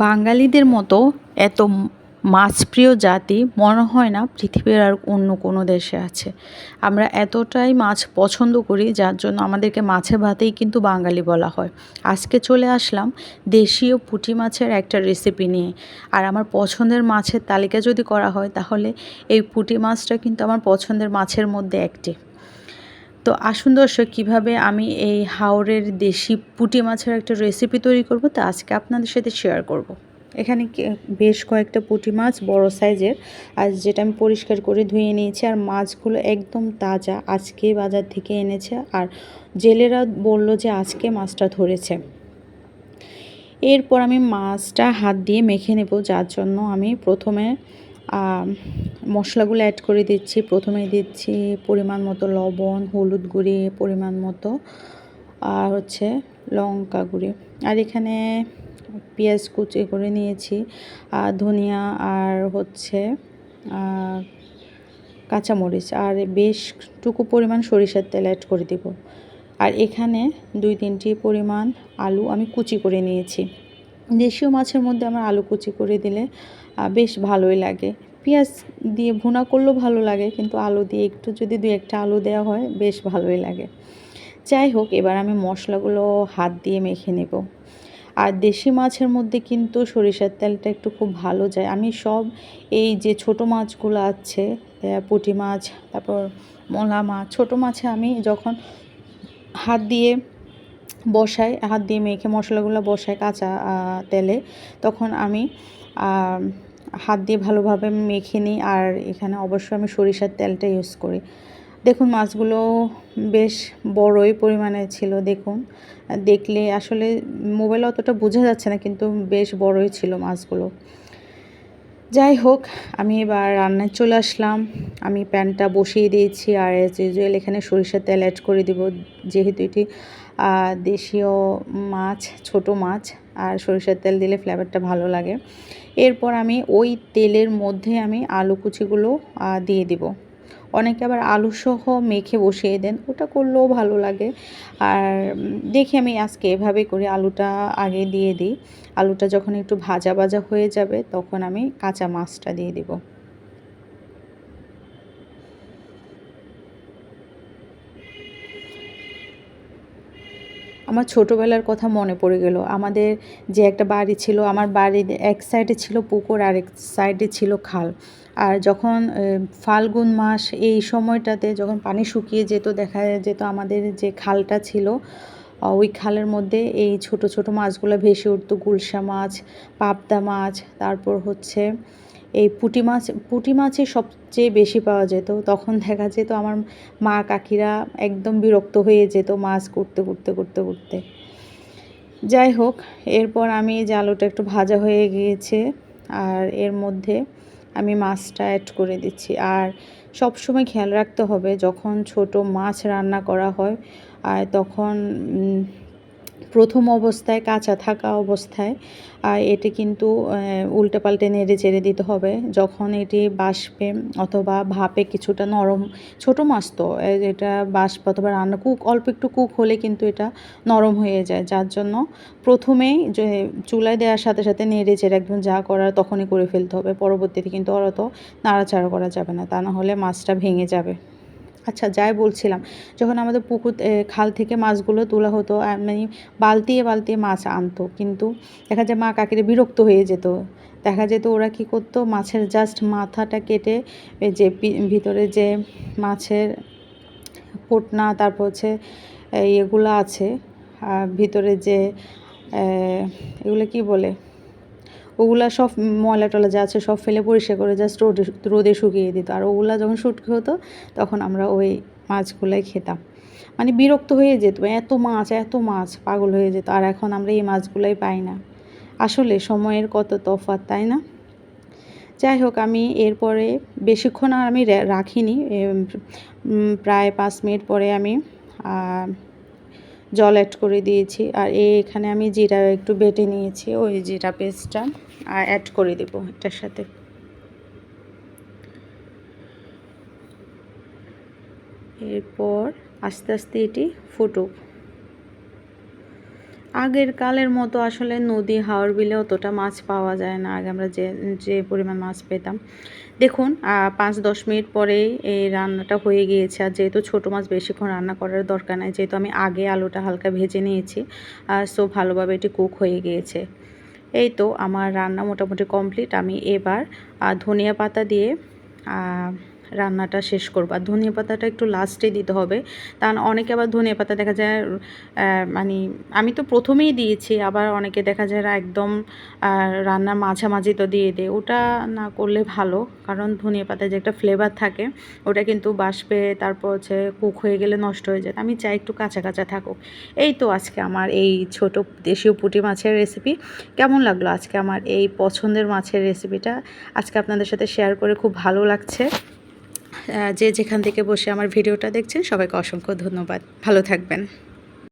বাঙালিদের মতো এত মাছপ্রিয় জাতি মনে হয় না পৃথিবীর আর অন্য কোনো দেশে আছে। আমরা এতটাই মাছ পছন্দ করি যার জন্য আমাদেরকে মাছে ভাতেই কিন্তু বাঙালি বলা হয়। আজকে চলে আসলাম দেশীয় পুঁটি মাছের একটা রেসিপি নিয়ে। আর আমার পছন্দের মাছের তালিকা যদি করা হয় তাহলে এই পুঁটি মাছটা কিন্তু আমার পছন্দের মাছের মধ্যে একটি। তো আসুন দর্শক, কীভাবে আমি এই হাওড়ের দেশি পুঁটি মাছের একটা রেসিপি তৈরি করব তা আজকে আপনাদের সাথে শেয়ার করব। এখানে বেশ কয়েকটা পুঁটি মাছ, বড় সাইজের, আর যেটা আমি পরিষ্কার করে ধুয়ে নিয়েছি, আর মাছগুলো একদম তাজা আজকে বাজার থেকে এনেছে, আর জেলেরা বলল যে আজকে মাছটা ধরেছে এরপর আমি মাছটা হাত দিয়ে মেখে নেব, যার জন্য আমি প্রথমে মশলাগুলো অ্যাড করে দিচ্ছি। প্রথমে দিচ্ছি পরিমাণ মতো লবণ, হলুদ গুঁড়ি পরিমাণ মতো, আর হচ্ছে লঙ্কা গুঁড়ি। আর এখানে পেঁয়াজ কুচি করে নিয়েছি, আর ধনিয়া, আর হচ্ছে কাঁচামরিচ। আর বেশটুকু পরিমাণ সরিষার তেল অ্যাড করে দেব। আর এখানে দুই তিনটি পরিমাণ আলু আমি কুচি করে নিয়েছি। দেশীয় মাছের মধ্যে আমার আলু কুচি করে দিলে বেশ ভালোই লাগে। পেঁয়াজ দিয়ে ভুনা করলেও ভালো লাগে, কিন্তু আলু দিয়ে একটু যদি দু একটা আলু দেওয়া হয়, বেশ ভালোই লাগে। যাই হোক, এবার আমি মশলাগুলো হাত দিয়ে মেখে নেব। আর দেশি মাছের মধ্যে কিন্তু সরিষার তেলটা একটু খুব ভালো যায়। আমি সব এই যে ছোট মাছগুলো আছে পুঁটি মাছ, তারপর মলা মাছ, ছোটো মাছে আমি যখন হাত দিয়ে বসাই, হাত দিয়ে মেখে মশলাগুলো বসাই কাঁচা তেলে, তখন আমি হাত দিয়ে ভালোভাবে মেখে নিই আর এখানে অবশ্যই আমি সরিষার তেলটা ইউজ করি। দেখুন, মাছগুলো বেশ বড়ই পরিমাণে ছিল, দেখুন। দেখলে আসলে মোবাইল অতটা বোঝা যাচ্ছে না, কিন্তু বেশ বড়ই ছিল মাছগুলো। যাই হোক, আমি এবার রান্নায় চলে আসলাম। আমি প্যানটা বসিয়ে দিয়েছি আর এজ ইউজুয়াল এখানে সরিষার তেল অ্যাড করে দিব। যেহেতু এটি দেশীয় মাছ, ছোট মাছ, আর সরিষার তেল দিলে ফ্লেভারটা ভালো লাগে। এরপর আমি ওই তেলের মধ্যে আমি আলু কুচিগুলো দিয়ে দিব। অনেকে আবার আলুসহ মেখে বসিয়ে দেন, ওটা করলেও ভালো লাগে। আর দেখি আমি আজকে এভাবে করি আলুটা আগে দিয়ে দিই। আলুটা যখন একটু ভাজা ভাজা হয়ে যাবে, তখন আমি কাঁচা মাছটা দিয়ে দিব। আমার ছোটোবেলার কথা মনে পড়ে গেল। আমাদের যে একটা বাড়ি ছিল, আমার বাড়ির এক সাইডে ছিল পুকুর, আর এক সাইডে ছিল খাল। আর যখন ফাল্গুন মাস এই সময়টাতে যখন পানি শুকিয়ে যেত, দেখা যেত আমাদের যে খালটা ছিল ওই খালের মধ্যে এই ছোট ছোট মাছগুলো ভেসে উঠতো। গুলশা মাছ, পাবদা মাছ, তারপর হচ্ছে এই পুঁটি মাছ, পুঁটি মাছই সবচেয়ে বেশি পাওয়া যেত। তখন দেখা যেত আমার মা, কাকিরা একদম বিরক্ত হয়ে যেত মাছ করতে করতে করতে করতে। যাই হোক, এরপর আমি জালুটা একটু ভাজা হয়ে গিয়েছে আর এর মধ্যে আমি মাছটা অ্যাড করে দিচ্ছি। আর সব সময় খেয়াল রাখতে হবে, যখন ছোট মাছ রান্না করা হয়, আর তখন প্রথম অবস্থায় কাঁচা থাকা অবস্থায় এটি কিন্তু উল্টে পাল্টে নেড়ে চেড়ে দিতে হবে। যখন এটি বাষ্পে অথবা ভাপে কিছুটা নরম, ছোট মাছ তো এটা বাষ্প অথবা রান্না, কুক, অল্প একটু কুক হলে কিন্তু এটা নরম হয়ে যায়। যার জন্য প্রথমেই যে, চুলায় দেওয়ার সাথে সাথে নেড়ে চেড়ে একদম যা করার তখনই করে ফেলতে হবে। পরবর্তীতে কিন্তু অত নাড়াচাড়া করা যাবে না, তা না হলে মাছটা ভেঙে যাবে। আচ্ছা যাই বলছিলাম, যখন আমাদের পুকুর খাল থেকে মাছগুলো তোলা হতো মানে বালতিয়ে বালতিয়ে মাছ আনতো, কিন্তু দেখা যায় মা কাকিরে বিরক্ত হয়ে যেত। দেখা যেত ওরা কি করতো, মাছের জাস্ট মাথাটা কেটে যে ভিতরে যে মাছের পোটনা, তারপর হচ্ছে এগুলো আছে, আর ভিতরে যে এগুলো কি বলে? ওগুলা সব ময়লা টলা যা আছে সব ফেলে পরিষ্কার করে জাস্ট রোদে রোদে শুকিয়ে দিত। আর ওগুলা যখন শুটকি হতো, তখন আমরা ওই মাছগুলাই খেতাম। মানে বিরক্ত হয়ে যেত, এত মাছ এত মাছ, পাগল হয়ে যেত। আর এখন আমরা এই মাছগুলাই পাই না। আসলে সময়ের কত তফাৎ, তাই না? যাই হোক, আমি এরপরে বেশিক্ষণ আর আমি রাখিনি। প্রায় পাঁচ মিনিট পরে আমি জল অ্যাড করে দিয়েছি। আর এই এখানে আমি জিরা একটু বেটে নিয়েছি, ওই জিরা পেস্টটা আর অ্যাড করে দেবো এটার সাথে। এরপর আস্তে আস্তে এটি ফুটুক। আগের কালের মতো আসলে নদী, হাওর বিলে অতটা মাছ পাওয়া যায় না। আগে আমরা যে যে পরিমাণ মাছ পেতাম। দেখুন পাঁচ দশ মিনিট পরেই এই রান্নাটা হয়ে গিয়েছে। আর যেহেতু ছোটো মাছ বেশিক্ষণ রান্না করার দরকার নেই, যেহেতু আমি আগে আলুটা হালকা ভেজে নিয়েছি আর সো ভালোভাবে এটি কুক হয়ে গিয়েছে। এই তো আমার রান্না মোটামুটি কমপ্লিট আমি এবার ধনিয়া পাতা দিয়ে রান্নাটা শেষ করব। আর ধনিয়া পাতাটা একটু লাস্টে দিতে হবে। কারণ অনেকে আবার ধনিয়া পাতা দেখা যায় মানে আমি তো প্রথমেই দিয়েছি, আবার অনেকে দেখা যায় একদম রান্নার মাঝামাঝি তো দিয়ে দেয়। ওটা না করলে ভালো, কারণ ধনিয়া পাতায় যে একটা ফ্লেভার থাকে, ওটা কিন্তু বাষ্পে, তারপর হচ্ছে কুক হয়ে গেলে নষ্ট হয়ে যায়। আমি চাই একটু কাঁচা কাঁচা থাকুক। এই তো আজকে আমার এই ছোট দেশীয় পুঁটি মাছের রেসিপি কেমন লাগল আজকে আমার এই পছন্দের মাছের রেসিপিটা আজকে আপনাদের সাথে শেয়ার করে খুব ভালো লাগছে। যে যেখান থেকে বসে আমার ভিডিওটা দেখছেন সবাইকে অসংখ্য ধন্যবাদ। ভালো থাকবেন।